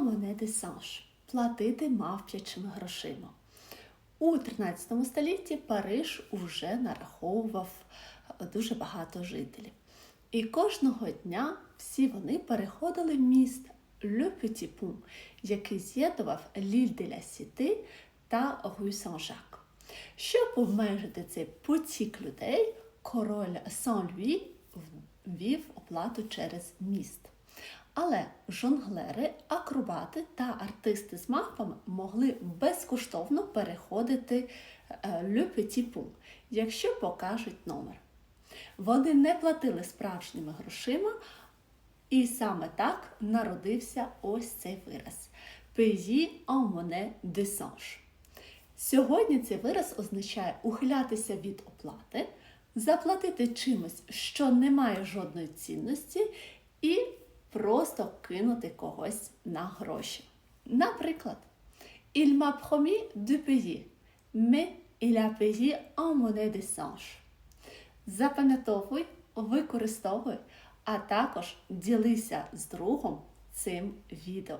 Monnaie de change – платити мавп'ячими грошима. У 13 столітті Париж уже нараховував дуже багато жителів. І кожного дня всі вони переходили в міст Le Petit який з'єднував Ліль де ля Сіти та Рue Saint-Jacques. Щоб обмежити цей потік людей, король Сан-Луї ввів оплату через міст. Але жонглери, акробати та артисти з мавпами могли безкоштовно переходити Pont, якщо покажуть номер. Вони не платили справжніми грошима, і саме так народився ось цей вираз Payer en monnaie de. Сьогодні цей вираз означає ухилятися від оплати, заплатити чимось, що не має жодної цінності, і просто кинути когось на гроші. Наприклад, Il m'a promis de payer, mais il a payé en monnaie de singe. Запам'ятовуй, використовуй, а також ділися з другом цим відео.